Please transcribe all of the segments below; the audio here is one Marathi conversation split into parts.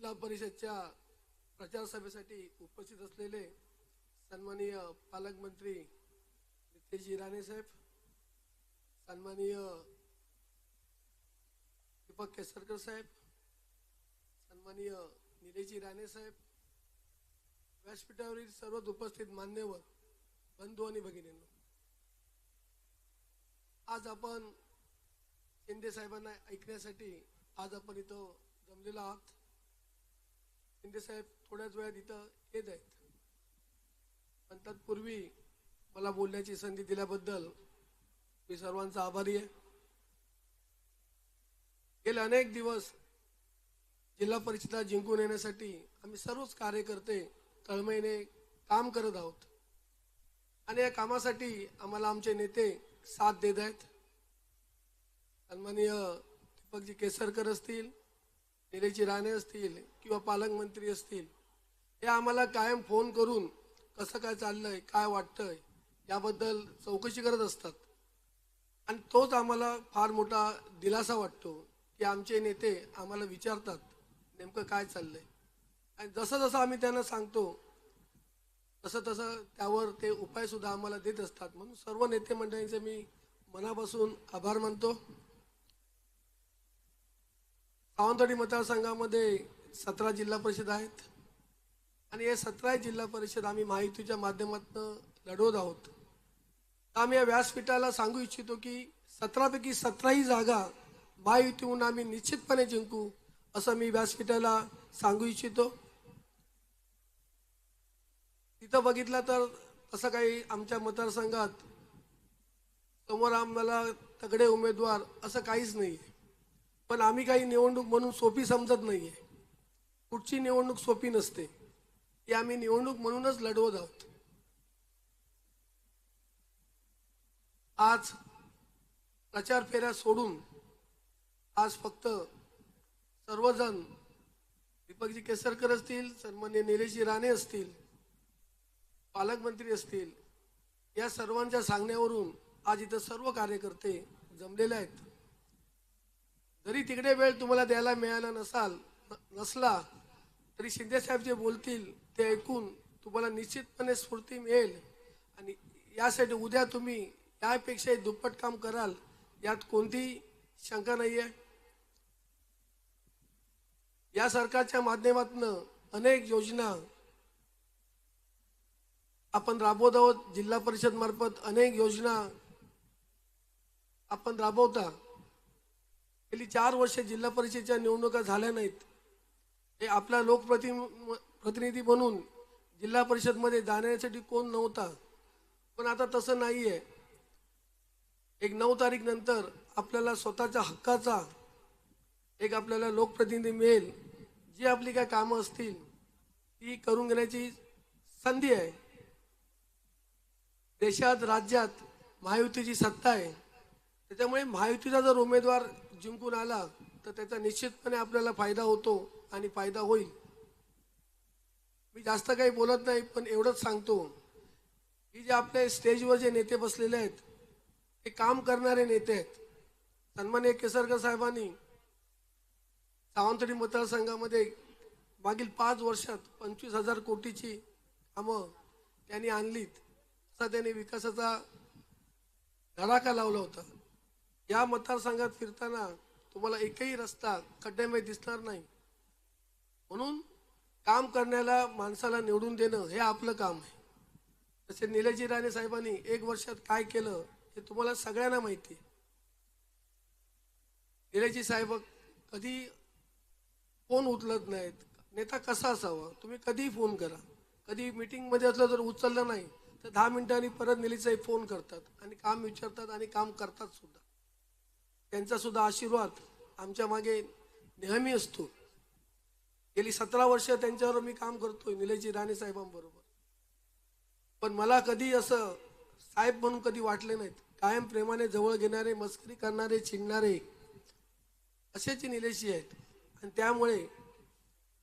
जिल्हा परिषदच्या प्रचार सभेसाठी उपस्थित असलेले सन्माननीय पालकमंत्री नितेश राणे साहेब सन्माननीय दीपक केसरकर साहेब सन्माननीय निलेश राणे साहेब व्यासपीठावरील सर्वच उपस्थित मान्यवर बंधू आणि भगिनींनो आज आपण शिंदे साहेबांना ऐकण्यासाठी आज आपण इथं जमलेलो आहात. शिंदे साहेब थोड्याच वेळात इथं येत आहेत. पण तत्पूर्वी मला बोलण्याची संधी दिल्याबद्दल मी सर्वांचा आभारी आहे. गेले अनेक दिवस जिल्हा परिषदा जिंकून येण्यासाठी आम्ही सर्वच कार्यकर्ते तळमळीने काम करत आहोत. आणि या कामासाठी आम्हाला आमचे नेते साथ देत आहेत. सन्माननीय दीपकजी केसरकर असतील निलेशजी राणे असतील किंवा पालकमंत्री असतील हे आम्हाला कायम फोन करून कसं काय चाललंय काय वाटतंय याबद्दल चौकशी करत असतात. आणि तोच आम्हाला फार मोठा दिलासा वाटतो की आमचे नेते आम्हाला विचारतात नेमकं काय चाललंय. आणि जसं जसं आम्ही त्यांना सांगतो तसं तसं त्यावर ते उपायसुद्धा आम्हाला देत असतात. म्हणून सर्व नेते मंडळींचे मी मनापासून आभार मानतो. सावंतवाडी मतदारसंघामध्ये सतरा जिल्हा परिषद आहेत. आणि हे सतरा जिल्हा परिषद आम्ही माहितीच्या माध्यमातून लढवत आहोत. तर आम्ही या व्यासपीठाला सांगू इच्छितो की सतरापैकी सतराही जागा महायुतीहून आम्ही निश्चितपणे जिंकू असं मी व्यासपीठाला सांगू इच्छितो. तिथं बघितलं तर तसं काही आमच्या मतदारसंघात समोर आम्हाला तगडे उमेदवार असं काहीच नाही पण आम्ही काही निवडणूक म्हणून सोपी समजत नाहीये. कुठची निवडणूक सोपी नसते. ती आम्ही निवडणूक म्हणूनच लढवत आहोत. आज प्रचार फेऱ्या सोडून आज फक्त सर्वजण दीपकजी केसरकर असतील सन्मान्य निलेशजी राणे असतील पालकमंत्री असतील या सर्वांच्या सांगण्यावरून आज इथं सर्व कार्यकर्ते जमलेले आहेत. जरी तिकडे वेळ तुम्हाला द्यायला मिळाला नसाल नसला तरी शिंदे साहेब जे बोलतील ते ऐकून तुम्हाला निश्चितपणे स्फूर्ती मिळेल. आणि यासाठी उद्या तुम्ही यापेक्षाही दुप्पट काम कराल यात कोणतीही शंका नाही आहे या सरकारच्या माध्यमातून अनेक योजना आपण राबवत आहोत. जिल्हा परिषद मार्फत अनेक योजना आपण राबवता. गेली चार वर्ष जिल्हा परिषदेच्या निवडणुका झाल्या नाहीत. हे आपला लोकप्रति प्रतिनिधी बनून जिल्हा परिषदमध्ये जाण्यासाठी कोण नव्हता. पण आता तसं नाही आहे एक नऊ तारीख नंतर आपल्याला स्वतःच्या हक्काचा एक आपल्याला लोकप्रतिनिधी मिळेल. जी आपली काय कामं असतील ती करून घेण्याची संधी आहे. देशात राज्यात महायुतीची सत्ता आहे. त्याच्यामुळे महायुतीचा जर उमेदवार जिंकून आला तर त्याचा निश्चितपणे आपल्याला फायदा होतो आणि फायदा होईल. मी जास्त काही बोलत नाही पण एवढंच सांगतो. की जे आपले स्टेजवर जे नेते बसलेले आहेत ते काम करणारे नेते आहेत. सन्मान्य केसरकर साहेबांनी सावंतवाडी मतदारसंघामध्ये मागील पाच वर्षात पंचवीस हजार कोटीची कामं त्यांनी आणलीत. असा त्यांनी विकासाचा धडाका लावला होता. या मतदारसंघात फिरताना तुम्हाला एकही रस्ता खड्ड्यामध्ये दिसणार नाही. म्हणून काम करण्याला माणसाला निवडून देणं हे आपलं काम आहे. तसे निलजी राणे साहेबांनी एक वर्षात काय केलं हे तुम्हाला सगळ्यांना माहिती आहे. निलजी साहेब कधी फोन उचलत नाहीत. नेता कसा असावा? तुम्ही कधीही फोन करा. कधी मीटिंगमध्ये असलं जर उचललं नाही तर दहा मिनिटांनी परत निलेश फोन करतात आणि काम विचारतात आणि काम करतात सुद्धा. त्यांचा सुद्धा आशीर्वाद आमच्या मागे नेहमी असतो. गेली सतरा वर्ष त्यांच्यावर मी काम करतोय निलेशजी राणे साहेबांबरोबर. पण मला कधी असं साहेब म्हणून कधी वाटले नाहीत. कायम प्रेमाने जवळ घेणारे मस्करी करणारे चिडणारे असेच निलेशी आहेत. आणि त्यामुळे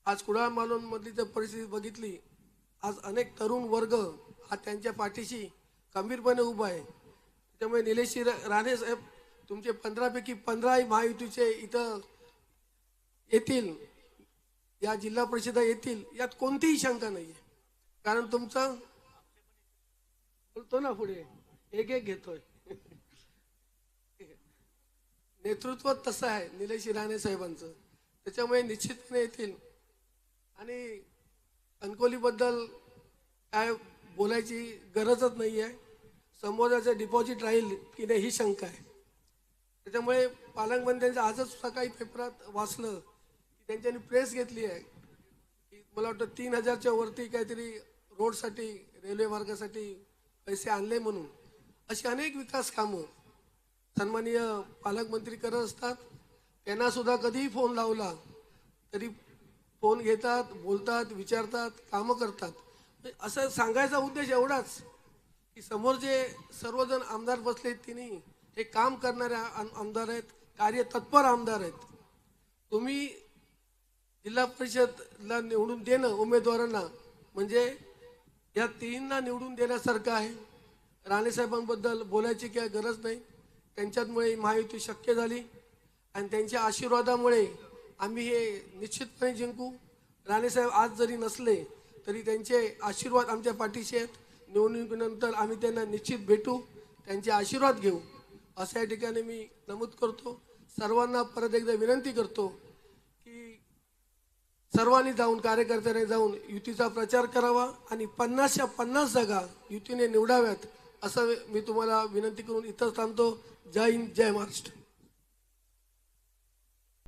आज कुडाळ मालवण जर परिस्थिती बघितली आज अनेक तरुण वर्ग हा त्यांच्या पाठीशी खंबीरपणे उभा आहे. त्यामुळे निलेशी राणे साहेब तुमचे पंधरापैकी पंधराही महायुतीचे इथं येतील या जिल्हा परिषदा येतील यात कोणतीही शंका नाही आहे कारण तुमचं बोलतो ना पुढे एक एक घेतोय. नेतृत्व तसं आहे निलेश राणे साहेबांचं. त्याच्यामुळे निश्चितपणे येतील. आणि कणकोलीबद्दल काय बोलायची गरजच नाही आहे समोरचं डिपॉझिट राहील की नाही ही शंका आहे. त्याच्यामुळे पालकमंत्र्यांचं आजच सकाळी पेपरात वाचलं की त्यांच्यानी प्रेस घेतली आहे की मला वाटतं तीन हजारच्या वरती काहीतरी रोडसाठी रेल्वे मार्गासाठी पैसे आणले म्हणून. अशी अनेक विकास कामं सन्माननीय पालकमंत्री करत असतात. त्यांना सुद्धा कधीही फोन लावला तरी फोन घेतात बोलतात विचारतात कामं करतात. म्हणजे असं सांगायचा उद्देश एवढाच की समोर जे सर्वजण आमदार बसले तिन्ही हे काम करणारे आम- आमदार आहेत कार्य तत्पर आमदार आहेत. तुम्ही जिल्हा परिषदला निवडून देणं उमेदवारांना म्हणजे या तिन्हींना निवडून देण्यासारखं आहे. राणेसाहेबांबद्दल बोलायची काय गरज नाही. त्यांच्यामुळे महायुती शक्य झाली. आणि त्यांच्या आशीर्वादामुळे आम्ही हे निश्चितपणे जिंकू. राणेसाहेब आज जरी नसले तरी त्यांचे आशीर्वाद आमच्या पाठीशी आहेत. निवडणुकीनंतर आम्ही त्यांना निश्चित भेटू त्यांचे आशीर्वाद घेऊ. असं या ठिकाणी मी नमूद करतो. सर्वांना परत एकदा विनंती करतो की सर्वांनी जाऊन कार्यकर्त्यांनी जाऊन युतीचा प्रचार करावा आणि पन्नासच्या पन्नास जागा युतीने निवडाव्यात असं मी तुम्हाला विनंती करून इथंच थांबतो. जय हिंद जय महाराष्ट्र.